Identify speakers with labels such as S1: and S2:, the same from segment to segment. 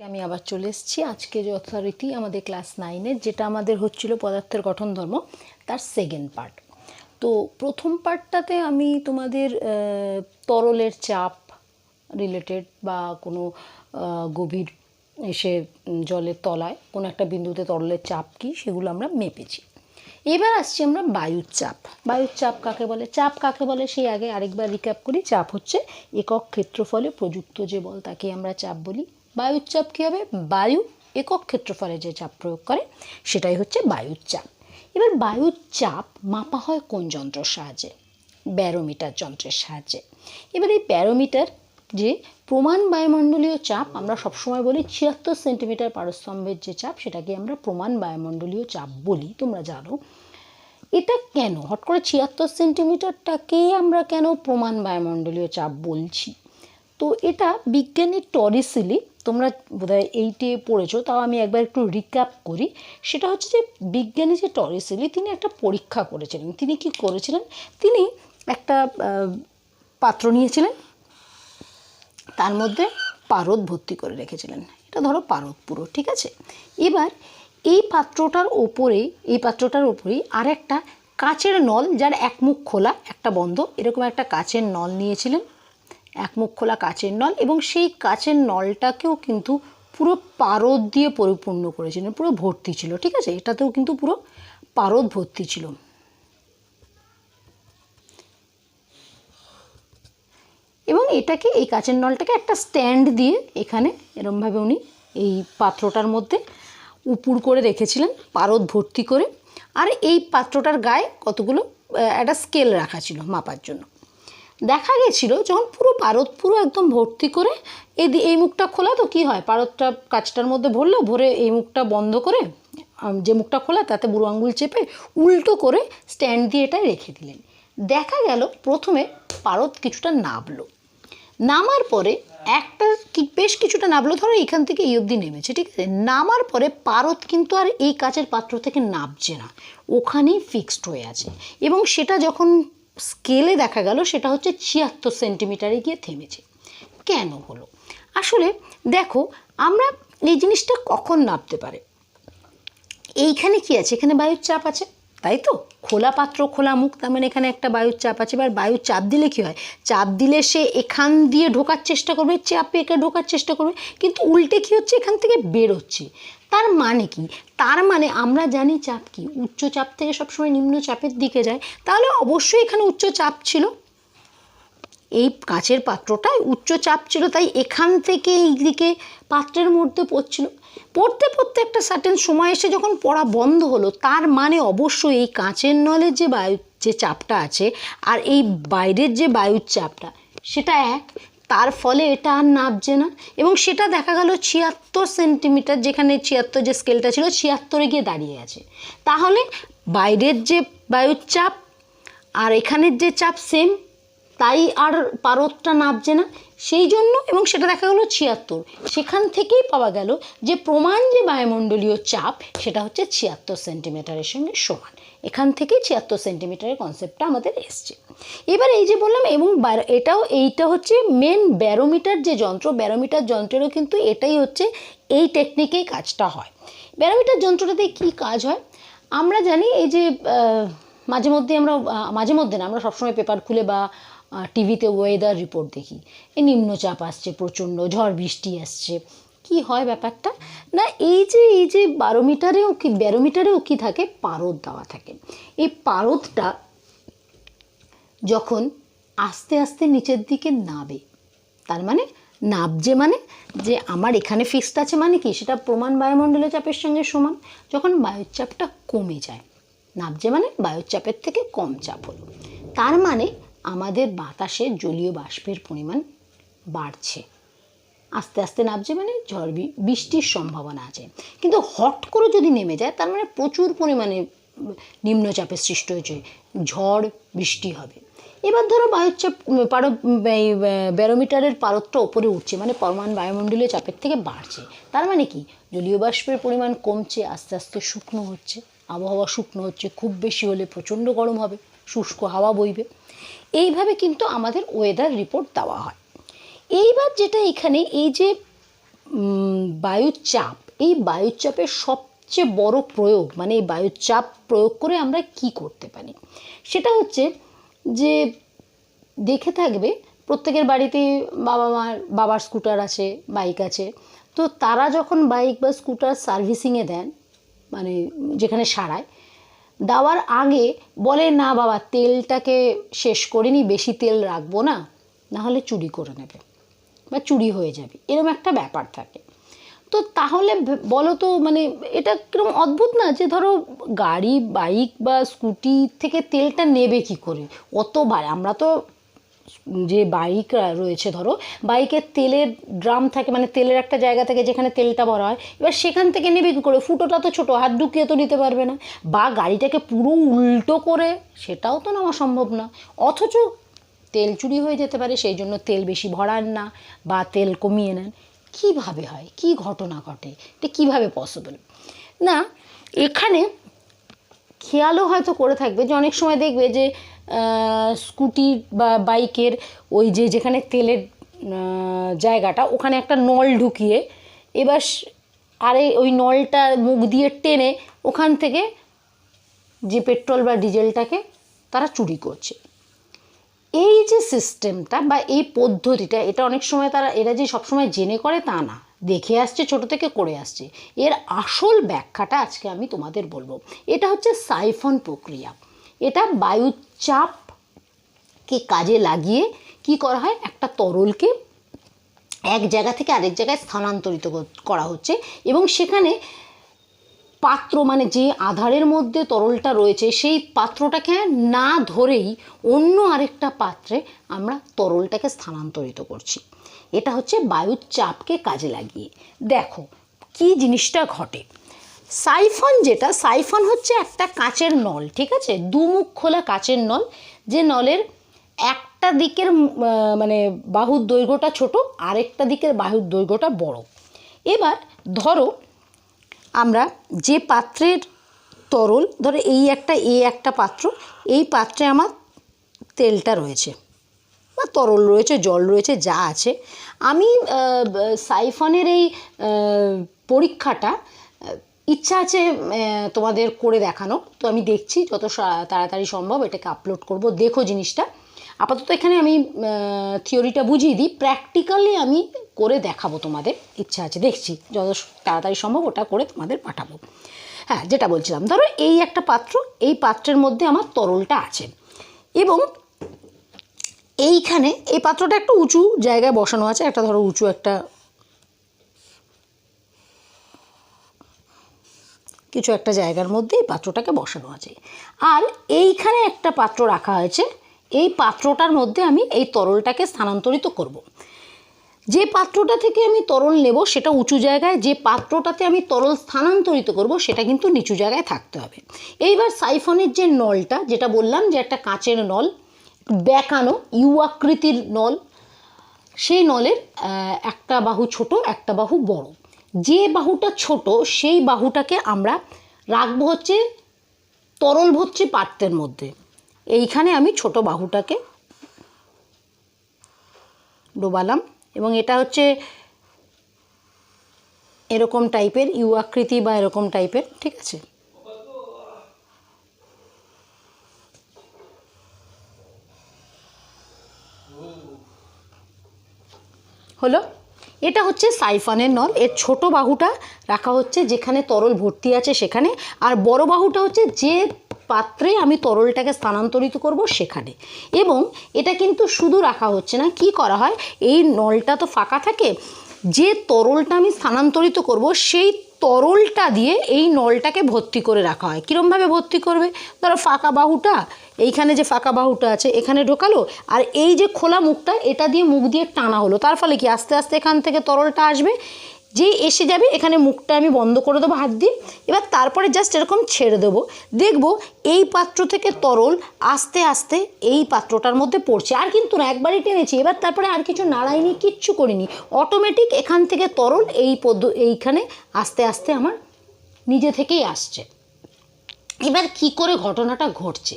S1: আমি আবার চলে এসেছি। আজকে যথারীতি আমাদের ক্লাস নাইনের যেটা আমাদের হচ্ছিল পদার্থের গঠন ধর্ম, তার সেকেন্ড পার্ট তো প্রথম পার্টটাতে আমি তোমাদের তরলের চাপ রিলেটেড বা কোনো গভীর এসে জলের তলায় কোনো একটা বিন্দুতে তরলের চাপ কি, সেগুলো আমরা মেপেছি। এবার আসছি আমরা বায়ুর চাপ। বায়ুর চাপ কাকে বলে? চাপ কাকে বলে? সেই আগে আরেকবার রিক্যাপ করি। চাপ হচ্ছে একক ক্ষেত্রফলে প্রযুক্ত যে বল, তাকে আমরা চাপ বলি। বায়ুর চাপ কী হবে? বায়ু একক ক্ষেত্রফলে যে চাপ প্রয়োগ করে, সেটাই হচ্ছে বায়ুর চাপ। এবার বায়ুর চাপ মাপা হয় কোন যন্ত্রের সাহায্যে? ব্যারোমিটার যন্ত্রের সাহায্যে। এবার এই ব্যারোমিটার যে প্রমাণ বায়ুমণ্ডলীয় চাপ, আমরা সবসময় বলি ছিয়াত্তর সেন্টিমিটার পারস্তম্ভের যে চাপ, সেটাকে আমরা প্রমাণ বায়ুমণ্ডলীয় চাপ বলি, তোমরা জানো। এটা কেন? হট করে ছিয়াত্তর সেন্টিমিটারটাকেই আমরা কেন প্রমাণ বায়ুমণ্ডলীয় চাপ বলছি? তো এটা বিজ্ঞানী টরিসিলি তোমরা বোধহয় এইটে পড়েছো, তাও আমি একবার একটু রিক্যাপ করি। সেটা হচ্ছে যে বিজ্ঞানী যে টরিসিলি তিনি একটা পরীক্ষা করেছিলেন। তিনি কি করেছিলেন? তিনি একটা পাত্র নিয়েছিলেন, তার মধ্যে পারদ ভর্তি করে রেখেছিলেন। এটা ধরো পারদ পুরো, ঠিক আছে? এবার এই পাত্রটার ওপরেই, এই পাত্রটার ওপরেই আর একটা কাচের নল, যার এক মুখ খোলা, একটা বন্ধ, এরকম একটা কাচের নল নিয়েছিলেন। এক মুখ খোলা কাচের নল এবং সেই কাচের নলটাকেও কিন্তু পুরো পারদ দিয়ে পরিপূর্ণ করেছিলেন পুরো ভর্তি ছিল, ঠিক আছে? এটাতেও কিন্তু পুরো পারদ ভর্তি ছিল। এবং এটাকে, এই কাচের নলটাকে একটা স্ট্যান্ড দিয়ে এখানে এরমভাবে উনি এই পাত্রটার মধ্যে উপুর করে রেখেছিলেন, পারদ ভর্তি করে। আর এই পাত্রটার গায়ে কতগুলো একটা স্কেল রাখা ছিল মাপার জন্য। দেখা গেছিল যখন পুরো পারদ পুরো একদম ভর্তি করে এই এই মুখটা খোলা তো কি হয়? পারদটা কাচটার মধ্যে ভরলো, ভরে এই মুখটা বন্ধ করে যে মুখটা খোলা তাতে বুড়ো আঙ্গুল চেপে উল্টো করে স্ট্যান্ড দিয়ে এটা রেখে দিলেন। দেখা গেল প্রথমে পারদ কিছুটা নাবলো। নামার পরে একটা কি বেশ কিছুটা নামলো ধরো এখান থেকে এই অবধি নেমেছে, ঠিক আছে? নামার পরে পারদ কিন্তু আর এই কাচের পাত্র থেকে নামছে না। ওখানেই ফিক্সড হয়ে আছে। এবং সেটা যখন স্কেলে দেখা গেল সেটা হচ্ছে ছিয়াত্তর সেন্টিমিটারে গিয়ে থেমেছে। কেন হলো? আসলে দেখো, আমরা এই জিনিসটা কখন নামতে পারে? এইখানে কি আছে? এখানে বায়ুর চাপ আছে, তাই তো? খোলা পাত্র, খোলা মুখ, তার মানে এখানে একটা বায়ুর চাপ আছে। এবার বায়ুর চাপ দিলে কি হয়? চাপ দিলে সে এখান দিয়ে ঢোকার চেষ্টা করবে, চাপে একে ঢোকার চেষ্টা করবে। কিন্তু উল্টে কি হচ্ছে? এখান থেকে বেরোচ্ছে। তার মানে কি? তার মানে আমরা জানি চাপ কি? উচ্চ চাপ থেকে সবসময় নিম্ন চাপের দিকে যায়। তাহলে অবশ্যই এখানে উচ্চ চাপ ছিল। এই কাচের পাত্রটায় উচ্চ চাপ ছিল, তাই এখান থেকে এই দিকে পাত্রের মধ্যে পড়ছিল। পড়তে পড়তে একটা সার্টেন সময় এসে যখন পড়া বন্ধ হলো, তার মানে অবশ্যই এই কাঁচের নলের যে বায়ু, যে চাপটা আছে, আর এই বাইরের যে বায়ুর চাপটা, সেটা এক। তার ফলে এটা আর নাবছে না। এবং সেটা দেখা গেল ছিয়াত্তর সেন্টিমিটার যেখানে ছিয়াত্তর যে স্কেলটা ছিল, ছিয়াত্তরে গিয়ে দাঁড়িয়ে আছে। তাহলে বাইরের যে বায়ুর চাপ আর এখানের যে চাপ সেম তাই আর পারদটা নাবছে না। সেই জন্য এবং সেটা দেখা গেলো ছিয়াত্তর। সেখান থেকেই পাওয়া গেল যে প্রমাণ যে বায়ুমণ্ডলীয় চাপ, সেটা হচ্ছে ছিয়াত্তর সেন্টিমিটারের সঙ্গে সমান। এখান থেকেই ছিয়াত্তর সেন্টিমিটারের কনসেপ্টটা আমাদের এসছে। এবার এই যে বললাম, এবং এটাও, এইটা হচ্ছে মেন ব্যারোমিটার যে যন্ত্র ব্যারোমিটার যন্ত্রেরও কিন্তু এটাই হচ্ছে এই টেকনিকেই কাজটা হয়। ব্যারোমিটার যন্ত্রটাতে কী কাজ হয়? আমরা জানি এই যে মাঝে মধ্যে আমরা মাঝে মধ্যে না, আমরা সবসময় পেপার খুলে বা টিভিতে ওয়েদার রিপোর্ট দেখি। এই নিম্নচাপ আসছে প্রচণ্ড, ঝড় বৃষ্টি আসছে। কি হয় ব্যাপারটা? না, এই যে এই যে বারোমিটারেও কি, ব্যারোমিটারেও কি থাকে? পারদ দেওয়া থাকে। এই পারদটা যখন আস্তে আস্তে নিচের দিকে নাবে, তার মানে নাবছে মানে যে আমার এখানে ফিক্সড আছে মানে কি? সেটা প্রমাণ বায়ুমণ্ডলীয় চাপের সঙ্গে সমান। যখন বায়ুর চাপটা কমে যায় নাবছে মানে বায়ুর চাপের থেকে কম চাপ হলো। তার মানে আমাদের বাতাসে জলীয় বাষ্পের পরিমাণ বাড়ছে। আস্তে আস্তে নামছে মানে ঝড় বৃষ্টির সম্ভাবনা আছে। কিন্তু হট করে যদি নেমে যায়, তার মানে প্রচুর পরিমাণে নিম্নচাপের সৃষ্টি হয়েছে। ঝড়, বৃষ্টি হবে। এবার ধরো বায়ুচাপ পারো ব্যারোমিটারের পারদটা ওপরে উঠছে মানে পরমাণ বায়ুমণ্ডলীয় চাপের থেকে বাড়ছে। তার মানে কি? জলীয় বাষ্পের পরিমাণ কমছে, আস্তে আস্তে শুকনো হচ্ছে। আবহাওয়া শুকনো হচ্ছে, খুব বেশি হলে প্রচণ্ড গরম হবে, শুষ্ক হাওয়া বইবে। এইভাবে কিন্তু আমাদের ওয়েদার রিপোর্ট দেওয়া হয়। এইবার যেটা এখানে এই যে উম, বায়ুর চাপ এই বায়ুর চাপের সবচেয়ে বড় প্রয়োগ মানে এই বায়ুর চাপ প্রয়োগ করে আমরা কি করতে পারি? সেটা হচ্ছে যে দেখে থাকবে প্রত্যেকের বাড়িতে বাবা মার বাবার স্কুটার আছে বাইক আছে তো তারা যখন বাইক বা স্কুটার সার্ভিসিংয়ে দেন মানে যেখানে সারায় দেওয়ার আগে বলে না বাবা তেলটাকে শেষ করিনি বেশি তেল রাখব না নাহলে চুরি করে নেবে। বা চুরি হয়ে যাবে এরকম একটা ব্যাপার থাকে। তো তাহলে বলো তো মানে এটা কীরকম অদ্ভুত না যে ধরো গাড়ি, বাইক বা স্কুটি থেকে তেলটা নেবে কি করে? অতবার আমরা তো যে বাইক রয়েছে ধরো, বাইকের তেলের ড্রাম থাকে মানে তেলের একটা জায়গা থেকে যেখানে তেলটা ভরা হয়, এবার সেখান থেকে নেবে কী করে? ফুটোটা তো ছোটো, হাত ঢুকিয়ে তো নিতে পারবে না। বা গাড়িটাকে পুরো উল্টো করে, সেটাও তো নেওয়া সম্ভব না। অথচ তেল চুরি হয়ে যেতে পারে, সেই জন্য তেল বেশি ভরান না বা তেল কমিয়ে নেন। কীভাবে হয়? কী ঘটনা ঘটে? এটা কীভাবে পসিবল না, এখানে খেয়ালও হয়তো করে থাকবে যে অনেক সময় দেখবে যে স্কুটি বা বাইকের ওই যে যেখানে তেলের জায়গাটা, ওখানে একটা নল ঢুকিয়ে এবার আরে ওই নলটা মুখ দিয়ে টেনে ওখান থেকে যে পেট্রোল বা ডিজেলটাকে তারা চুরি করছে। এই যে সিস্টেমটা বা এই পদ্ধতিটা, এটা অনেক সময় তারা, এরা যে সবসময় জেনে করে তা না। দেখে আসছে, ছোট থেকে করে আসছে। এর আসল ব্যাখ্যাটা আজকে আমি তোমাদের বলব। এটা হচ্ছে সাইফন প্রক্রিয়া। এটা বায়ুচাপকে কাজে লাগিয়ে কি করা হয়? একটা তরলকে এক জায়গা থেকে আরেক জায়গায় স্থানান্তরিত করা হচ্ছে এবং সেখানে পাত্র মানে যে আধারের মধ্যে তরলটা রয়েছে, সেই পাত্রটাকে না ধরেই অন্য আরেকটা পাত্রে আমরা তরলটাকে স্থানান্তরিত করছি। এটা হচ্ছে বায়ুর চাপকে কাজে লাগিয়ে। দেখো, কি জিনিসটা ঘটে? সাইফন যেটা, সাইফন হচ্ছে একটা কাচের নল, ঠিক আছে? দুমুখ খোলা কাচের নল, যে নলের একটা দিকের মানে বাহুর দৈর্ঘ্যটা ছোট, আরেকটা দিকের বাহুর দৈর্ঘ্যটা বড়। এবার ধরো আমরা যে পাত্রের তরল, ধরো এই একটা এই একটা পাত্র, এই পাত্রে আমার তেলটা রয়েছে বা তরল রয়েছে, জল রয়েছে, যা আছে। আমি সাইফনের এই পরীক্ষাটা ইচ্ছা আছে তোমাদের করে দেখানো। তো আমি দেখছি যত তাড়াতাড়ি সম্ভব এটাকে আপলোড করব। দেখো জিনিসটা। আপাতত এখানে আমি থিওরিটা বুঝিয়ে দিই। প্র্যাকটিক্যালি আমি করে দেখাবো তোমাদের, ইচ্ছা আছে, দেখছি, যত তাড়াতাড়ি সম্ভব ওটা করে তোমাদের পাঠাবো হ্যাঁ যেটা বলছিলাম, ধরো এই একটা পাত্র, এই পাত্রের মধ্যে আমার তরলটা আছে এবং এইখানে এই পাত্রটা একটু উঁচু জায়গায় বসানো আছে, একটা ধরো উঁচু একটা কিছু একটা জায়গার মধ্যে এই পাত্রটাকে বসানো আছে আর এইখানে একটা পাত্র রাখা হয়েছে, এই পাত্রটার মধ্যে আমি এই তরলটাকে স্থানান্তরিত করব। যে পাত্রটা থেকে আমি তরল নেব সেটা উঁচু জায়গায়, যে পাত্রটাতে আমি তরল স্থানান্তরিত করব সেটা কিন্তু নিচু জায়গায় থাকতে হবে। এইবার সাইফনের যে নলটা, যেটা বললাম যে একটা কাঁচের নল, বেঁকানো ইউ আকৃতির নল, সেই নলের একটা বাহু ছোট, একটা বাহু বড়। যে বাহুটা ছোট, সেই বাহুটাকে আমরা রাখব হচ্ছে তরল ভর্তি পাত্রের মধ্যে। এইখানে আমি ছোট বাহুটাকে ডোবালাম। এবং এটা হচ্ছে এরকম টাইপের ইউ আকৃতি বা এরকম টাইপের ঠিক আছে? হলো? এটা হচ্ছে সাইফানের নল। এর ছোট বাহুটা রাখা হচ্ছে যেখানে তরল ভর্তি আছে সেখানে। আর বড় বাহুটা হচ্ছে যে পাত্রে আমি তরলটাকে স্থানান্তরিত করব সেখানে। এবং এটা কিন্তু শুধু রাখা হচ্ছে না, কি করা হয়? এই নলটা তো ফাঁকা থাকে। যে তরলটা আমি স্থানান্তরিত করব, সেই তরলটা দিয়ে এই নলটাকে ভর্তি করে রাখা হয়। কীরমভাবে ভর্তি করবে? ধরো ফাঁকা বাহুটা, এইখানে যে ফাঁকা বাহুটা আছে, এখানে ঢোকালো, আর এই যে খোলা মুখটা, এটা দিয়ে মুখ দিয়ে টানা হলো। তার ফলে কি, আস্তে আস্তে এখান থেকে তরলটা আসবে যেই এসে যাবে, এখানে মুখটা আমি বন্ধ করে দেবো, হাত দিয়ে। এবার তারপরে জাস্ট এরকম ছেড়ে দেবো। দেখব এই পাত্র থেকে তরল আস্তে আস্তে এই পাত্রটার মধ্যে পড়ছে। আর কিন্তু না, একবারই টেনেছি। এবার তারপরে আর কিছু নাড়াইনি, কিচ্ছু করিনি। অটোমেটিক এখান থেকে তরল এই পদ্ধ এইখানে আস্তে আস্তে আমার নিজে থেকেই আসছে। এবার কি করে ঘটনাটা ঘটছে?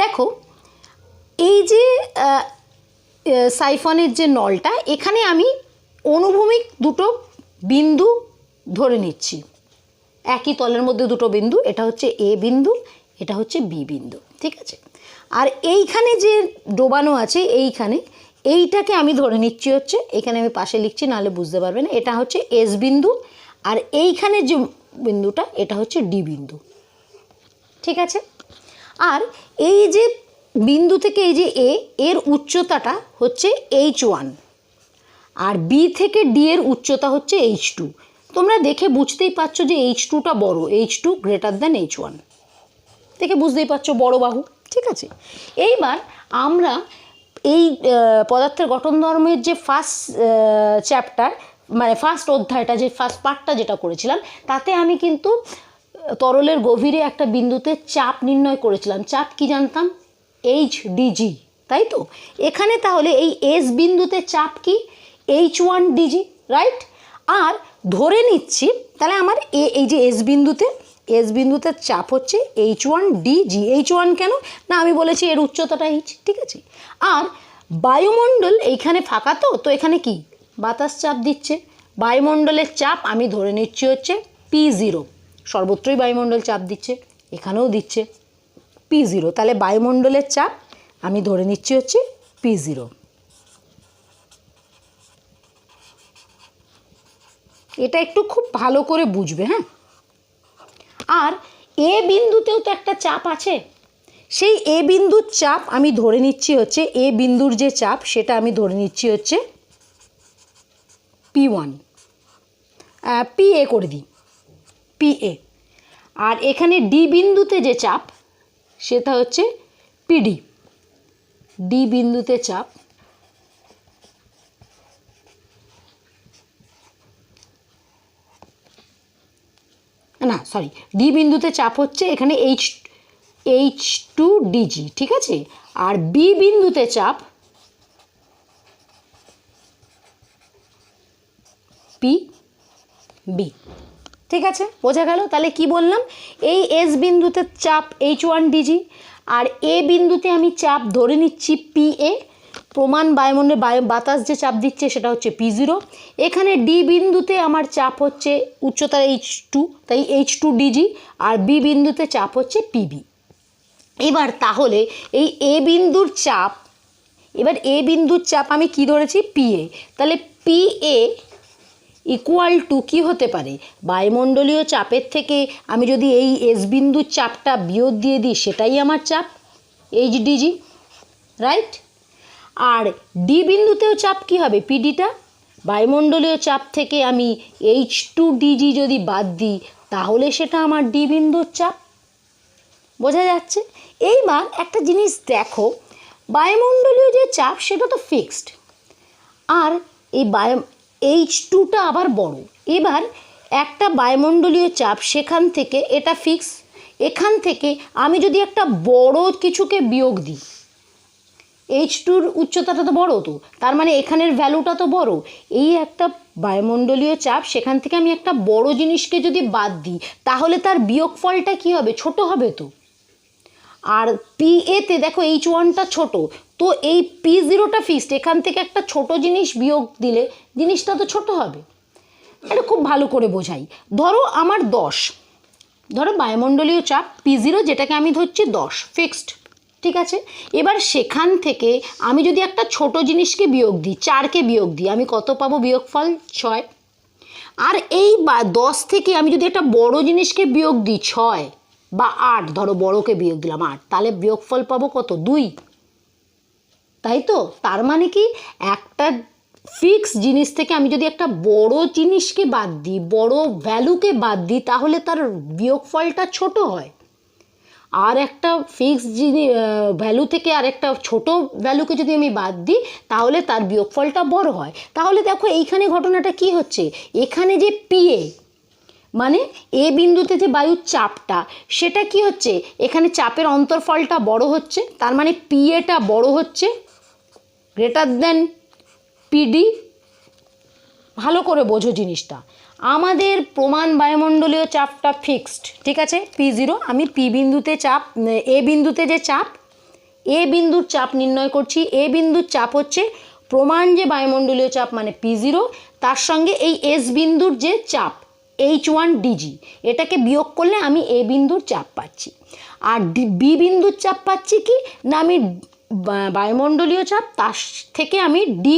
S1: দেখো, এই যে সাইফনের যে নলটা, এখানে আমি অনুভূমিক দুটো বিন্দু ধরে নিচ্ছি। একই তলের মধ্যে দুটো বিন্দু, এটা হচ্ছে এ বিন্দু, এটা হচ্ছে বি বিন্দু, ঠিক আছে? আর এইখানে যে ডোবানো আছে, এইখানে, এইটাকে আমি ধরে নিচ্ছি হচ্ছে, এখানে আমি পাশে লিখছি, নাহলে বুঝতে পারবে না, এটা হচ্ছে এস বিন্দু, আর এইখানে যে বিন্দুটা, এটা হচ্ছে ডি বিন্দু, ঠিক আছে? আর এই যে বিন্দু থেকে এই যে এ, এর উচ্চতাটা হচ্ছে এইচ ওয়ান আর বি থেকে ডি এর উচ্চতা হচ্ছে এইচ টু তোমরা দেখে বুঝতেই পারছ যে এইচ টুটা বড় H two greater than H one দেখে বুঝতেই পারছ বড় বাহু, ঠিক আছে? এইবার আমরা এই পদার্থের গঠন ধর্মের যে ফার্স্ট চ্যাপ্টার মানে ফার্স্ট অধ্যায়টা, যে ফার্স্ট পার্টটা যেটা করেছিলাম, তাতে আমি কিন্তু তরলের গভীরে একটা বিন্দুতে চাপ নির্ণয় করেছিলাম। চাপ কি জানতাম? এইচ ডিজি তাই তো? এখানে তাহলে এই এস বিন্দুতে চাপ কি? এইচ ওয়ান ডিজি রাইট আর ধরে নিচ্ছি, তাহলে আমার এ, এই যে এস বিন্দুতে এস বিন্দুতে চাপ হচ্ছে H one DG H one কেন? না, আমি বলেছি এর উচ্চতাটা এইচ ঠিক আছে? আর বায়ুমণ্ডল এইখানে ফাঁকা তো তো এখানে কি? বাতাস চাপ দিচ্ছে। বায়ুমণ্ডলের চাপ আমি ধরে নিচ্ছি হচ্ছে পি জিরো সর্বত্রই বায়ুমণ্ডল চাপ দিচ্ছে, এখানেও দিচ্ছে পি জিরো তাহলে বায়ুমণ্ডলের চাপ আমি ধরে নিচ্ছি হচ্ছে পি জিরো এটা একটু খুব ভালো করে বুঝবে হ্যাঁ? আর এ বিন্দুতেও তো একটা চাপ আছে। সেই এ বিন্দুর চাপ আমি ধরে নিচ্ছি হচ্ছে, এ বিন্দুর যে চাপ সেটা আমি ধরে নিচ্ছি হচ্ছে পি ওয়ান। পি এ করে দিই, পি এ। আর এখানে ডি বিন্দুতে যে চাপ, সেটা হচ্ছে পিডি ডি বিন্দুতে চাপ না সরি ডি বিন্দুতে চাপ হচ্ছে এখানে এইচ এইচ টু ডিজি ঠিক আছে? আর বি বিন্দুতে চাপ পি বি ঠিক আছে? বোঝা গেল? তাহলে কি বললাম? এই এস বিন্দুতে চাপ এইচ ওয়ান ডিজি আর এ বিন্দুতে আমি চাপ ধরে নিচ্ছি পি এ প্রমাণ বায়ুমণ্ডলে বায়ু বাতাস যে চাপ দিচ্ছে সেটা হচ্ছে পি জিরো এখানে ডি বিন্দুতে আমার চাপ হচ্ছে উচ্চতা এইচ টু তাই এইচ টু ডিজি আর বি বিন্দুতে চাপ হচ্ছে পিবি এবার তাহলে এই এ বিন্দুর চাপ, এবার এ বিন্দুর চাপ আমি কি ধরেছি? পি এ তাহলে পি এ ইকুয়াল টু কী হতে পারে? বায়ুমণ্ডলীয় চাপের থেকে আমি যদি এই এস বিন্দুর চাপটা বিয়োগ দিয়ে দিই, সেটাই আমার চাপ এইচ ডিজি রাইট আর ডি বিন্দুতেও চাপ কি হবে? পিডিটা বায়ুমণ্ডলীয় চাপ থেকে আমি এইচ টু ডিজি যদি বাদ দিই, তাহলে সেটা আমার ডি বিন্দুর চাপ। বোঝা যাচ্ছে? এইবার একটা জিনিস দেখো, বায়ুমণ্ডলীয় যে চাপ, সেটা তো ফিক্সড আর এই বায়ু এইচ টুটা আবার বড়। এবার একটা বায়ুমণ্ডলীয় চাপ সেখান থেকে, এটা ফিক্স এখান থেকে আমি যদি একটা বড় কিছুকে বিয়োগ দিই এইচ টুর উচ্চতাটা তো বড় তো। তার মানে এখানের ভ্যালুটা তো বড়। এই একটা বায়ুমণ্ডলীয় চাপ, সেখান থেকে আমি একটা বড় জিনিসকে যদি বাদ দিই, তাহলে তার বিয়োগফলটা কী হবে? ছোট হবে তো। আর পি এতে দেখো এইচ ওয়ানটা ছোট। তো এই পি জিরোটা ফিক্সড এখান থেকে একটা ছোট জিনিস বিয়োগ দিলে জিনিসটা তো ছোট হবে। এটা খুব ভালো করে বোঝাই। ধরো আমার দশ। ধরো বায়ুমণ্ডলীয় চাপ পি জিরো যেটাকে আমি ধরছি দশ ফিক্সড ঠিক আছে? এবার সেখান থেকে আমি যদি একটা ছোট জিনিসকে বিয়োগ দিই, চারকে বিয়োগ দিই, আমি কত পাবো বিয়োগফল? ছয়। আর এই বা দশ থেকে আমি যদি একটা বড় জিনিসকে বিয়োগ দিই, ছয় বা আট, ধরো বড়কে বিয়োগ দিলাম আট, তাহলে বিয়োগফল পাবো কত? দুই। তাই তো? তার মানে কি? একটা ফিক্স জিনিস থেকে আমি যদি একটা বড় জিনিসকে বাদ দিই, বড় ভ্যালুকে বাদ দিই, তাহলে তার বিয়োগফলটা ছোট হয়। আর একটা ফিক্স জিনিস ভ্যালু থেকে আর একটা ছোট ভ্যালুকে যদি আমি বাদ দিই, তাহলে তার বিয়োগফলটা বড় হয়। তাহলে দেখো এইখানে ঘটনাটা কি হচ্ছে? এখানে যে পিএ মানে এ বিন্দুতে যে বায়ুর চাপটা, সেটা কি হচ্ছে? এখানে চাপের অন্তর্ফলটা বড় হচ্ছে, তার মানে পিএটা বড় হচ্ছে গ্রেটার দেন পিডি ভালো করে বোঝো জিনিসটা। আমাদের প্রমাণ বায়ুমণ্ডলীয় চাপটা ফিক্সড ঠিক আছে? পি জিরো আমি পি বিন্দুতে চাপ, এ বিন্দুতে যে চাপ, এ বিন্দুর চাপ নির্ণয় করছি। এ বিন্দুর চাপ হচ্ছে প্রমাণ যে বায়ুমণ্ডলীয় চাপ মানে পি জিরো তার সঙ্গে এই এস বিন্দুর যে চাপ এইচ ওয়ান ডিজি এটাকে বিয়োগ করলে আমি এ বিন্দুর চাপ পাচ্ছি। আর বি বিন্দুর চাপ পাচ্ছি কি? না, আমি বায়ুমণ্ডলীয় চাপ, তার থেকে আমি ডি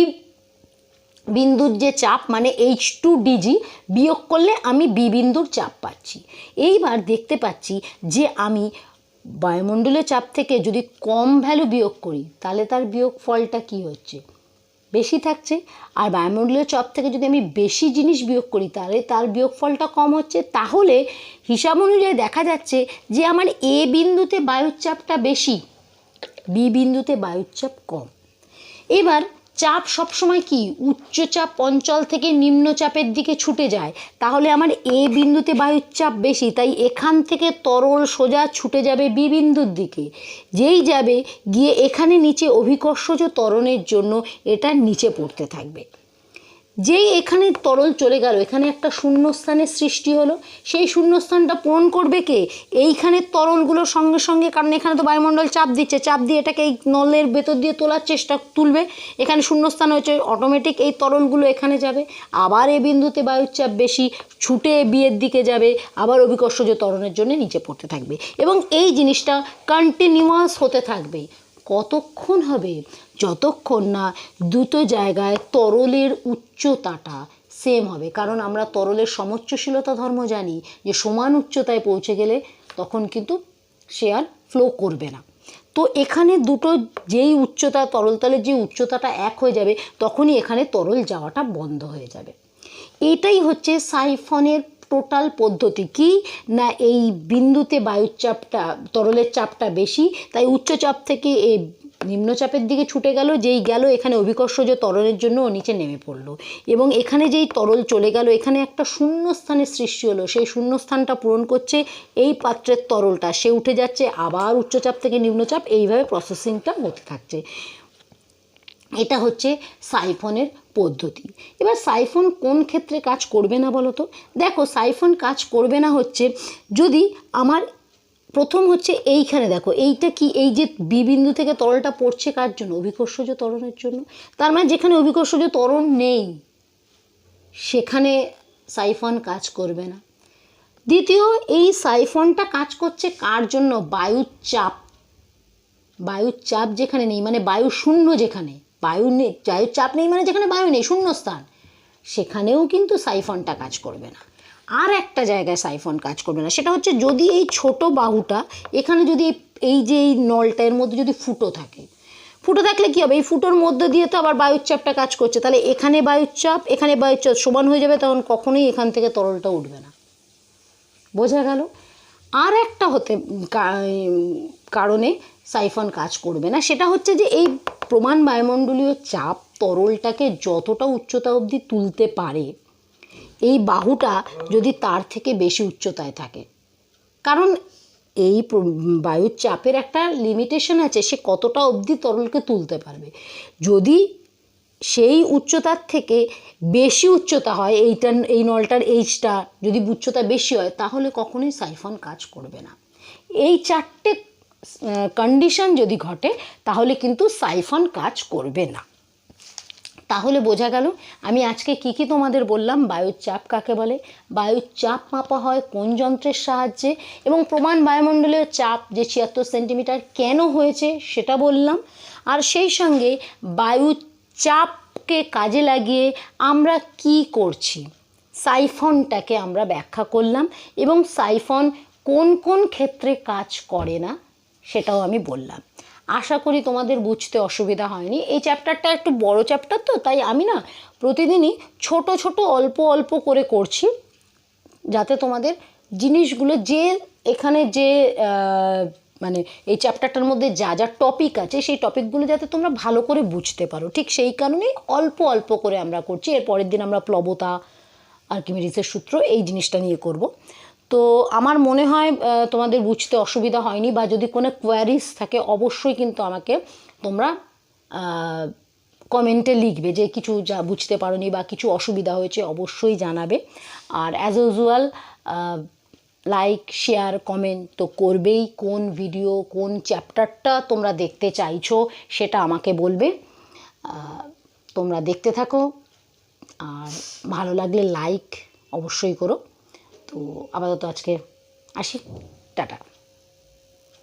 S1: বিন্দুর যে চাপ মানে এইচ টু ডিজি বিয়োগ করলে আমি বি বিন্দুর চাপ পাচ্ছি। এইবার দেখতে পাচ্ছি যে আমি বায়ুমণ্ডলীয় চাপ থেকে যদি কম ভ্যালু বিয়োগ করি, তাহলে তার বিয়োগ ফলটা কী হচ্ছে? বেশি থাকছে। আর বায়ুমণ্ডলীয় চাপ থেকে যদি আমি বেশি জিনিস বিয়োগ করি, তাহলে তার বিয়োগফলটা কম হচ্ছে। তাহলে হিসাব অনুযায়ী দেখা যাচ্ছে যে আমার এ বিন্দুতে বায়ুর চাপটা বেশি বি বিন্দুতে বায়ুর চাপ কম। এবার চাপ সবসময় কি? উচ্চচাপ অঞ্চল থেকে নিম্নচাপের দিকে ছুটে যায়। তাহলে আমার এ বিন্দুতে বায়ুর চাপ বেশি, তাই এখান থেকে তরল সোজা ছুটে যাবে বি বিন্দুর দিকে। যেই যাবে, গিয়ে এখানে নিচে অভিকর্ষজ ত্বরণের জন্য এটা নিচে পড়তে থাকবে। যেই এখানে তরল চলে গেল, এখানে একটা শূন্যস্থানের সৃষ্টি হলো, সেই শূন্যস্থানটা পূরণ করবে কে? এইখানের তরলগুলোর সঙ্গে সঙ্গে, কারণ এখানে তো বায়ুমণ্ডল চাপ দিচ্ছে, চাপ দিয়ে এটাকে এই নলের ভেতর দিয়ে তোলার চেষ্টা তুলবে। এখানে শূন্যস্থান হয়েছে অটোমেটিক এই তরলগুলো এখানে যাবে। আবার এ বিন্দুতে বায়ুর চাপ বেশি, ছুটে বিয়ের দিকে যাবে, আবার অভিকর্ষজ তরণের জন্য নিচে পড়তে থাকবে। এবং এই জিনিসটা কন্টিনিউয়াস হতে থাকবে। কতক্ষণ হবে? যতক্ষণ না দুটো জায়গায় তরলের উচ্চতাটা সেম হবে। কারণ আমরা তরলের সমোচ্চশীলতা ধর্ম জানি, যে সমান উচ্চতায় পৌঁছে গেলে তখন কিন্তু সে আর ফ্লো করবে না। তো এখানে দুটো যেই উচ্চতা, তরলতলের যে উচ্চতাটা এক হয়ে যাবে, তখনই এখানে তরল যাওয়াটা বন্ধ হয়ে যাবে। এটাই হচ্ছে সাইফনের টোটাল পদ্ধতি। কি? না এই বিন্দুতে বায়ুর চাপটা, তরলের চাপটা বেশি, তাই উচ্চচাপ থেকে এই নিম্নচাপের দিকে ছুটে গেল, যেই গেল এখানে অভিকর্ষজ তরলের জন্য নিচে নেমে পড়ল। এবং এখানে যেই তরল চলে গেল, এখানে একটা শূন্যস্থানের সৃষ্টি হলো। সেই শূন্যস্থানটা পূরণ করছে এই পাত্রের তরলটা সে উঠে যাচ্ছে আবার উচ্চচাপ থেকে নিম্নচাপ, এইভাবে প্রসেসিংটা হতে থাকছে। এটা হচ্ছে সাইফনের পদ্ধতি। এবার সাইফন কোন ক্ষেত্রে কাজ করবে না বলো তো দেখো সাইফন কাজ করবে না হচ্ছে যদি আমার প্রথম হচ্ছে এইখানে দেখো, এইটা কি, এই যে বি বিন্দু থেকে তরলটা পড়ছে কার জন্য? অভিকর্ষজ তরণের জন্য। তার মানে যেখানে অভিকর্ষজ তরণ নেই, সেখানে সাইফন কাজ করবে না। দ্বিতীয়, এই সাইফনটা কাজ করছে কার জন্য? বায়ুর চাপ বায়ুর চাপ যেখানে নেই মানে বায়ু শূন্য যেখানে। বায়ু নেই বায়ুর চাপ নেই মানে যেখানে বায়ু নেই শূন্য স্থান সেখানেও কিন্তু সাইফনটা কাজ করবে না। আর একটা জায়গায় সাইফন কাজ করবে না। সেটা হচ্ছে যদি এই ছোট বাহুটা এখানে যদি এই- যে এই নলটা, এর মধ্যে যদি ফুটো থাকে। ফুটো থাকলে কী হবে? এই ফুটোর মধ্যে দিয়ে তো আবার বায়ুর চাপটা কাজ করছে। তাহলে এখানে বায়ুর চাপ এখানে বায়ুর চাপ সমান হয়ে যাবে, তখন কখনোই এখান থেকে তরলটা উঠবে না। বোঝা গেল? আর একটা হতে কারণে সাইফন কাজ করবে না। সেটা হচ্ছে যে এই প্রমাণ বায়ুমণ্ডলীয় চাপ তরলটাকে যতটা উচ্চতা অবধি তুলতে পারে এই বাহুটা যদি তার থেকে বেশি উচ্চতায় থাকে। কারণ এই বায়ুর চাপের একটা লিমিটেশন আছে, সে কতটা অবধি তরলকে তুলতে পারবে। যদি সেই উচ্চতার থেকে বেশি উচ্চতা হয়, এইটা, এই নলটার এইচটা যদি উচ্চতা বেশি হয়, তাহলে কখনোই সাইফন কাজ করবে না। এই চারটে কন্ডিশন যদি ঘটে, তাহলে কিন্তু সাইফন কাজ করবে না। তাহলে বোঝা গেল আমি আজকে কি কি তোমাদের বললাম বায়ুর চাপ কাকে বলে বায়ুর চাপ মাপা হয় কোন যন্ত্রের সাহায্যে, এবং প্রমাণ বায়ুমণ্ডলীয় চাপ যে ছিয়াত্তর সেন্টিমিটার কেন হয়েছে সেটা বললাম, আর সেই সঙ্গে বায়ুর চাপকে কাজে লাগিয়ে আমরা কি করছি, সাইফনটাকে আমরা ব্যাখ্যা করলাম, এবং সাইফন কোন কোন ক্ষেত্রে কাজ করে না সেটাও আমি বললাম। আশা করি তোমাদের বুঝতে অসুবিধা হয়নি। এই চ্যাপ্টারটা একটু বড় চ্যাপ্টার তো, তাই আমি না প্রতিদিনই ছোট ছোট, অল্প অল্প করে করছি। যাতে তোমাদের জিনিসগুলো যে এখানে যে মানে এই চ্যাপ্টারটার মধ্যে যা যা টপিক আছে, সেই টপিকগুলো যাতে তোমরা ভালো করে বুঝতে পারো। ঠিক সেই কারণেই অল্প অল্প করে আমরা করছি। এর পরের দিন আমরা প্লবতা, আর্কিমিডিসের সূত্র এই জিনিসটা নিয়ে করব। তো আমার মনে হয় তোমাদের বুঝতে অসুবিধা হয়নি বা যদি কোনো কোয়ারিজ থাকে, অবশ্যই কিন্তু আমাকে তোমরা কমেন্টে লিখবে যে কিছু যা বুঝতে পারোনি বা কিছু অসুবিধা হয়েছে অবশ্যই জানাবে। আর as usual like share comment তো করবেই, কোন ভিডিও কোন চ্যাপ্টারটা তোমরা দেখতে চাইছো সেটা আমাকে বলবে। তোমরা দেখতে থাকো। আর ভালো লাগলে লাইক অবশ্যই করো। তো আপাতত আজকে আসি টাটা।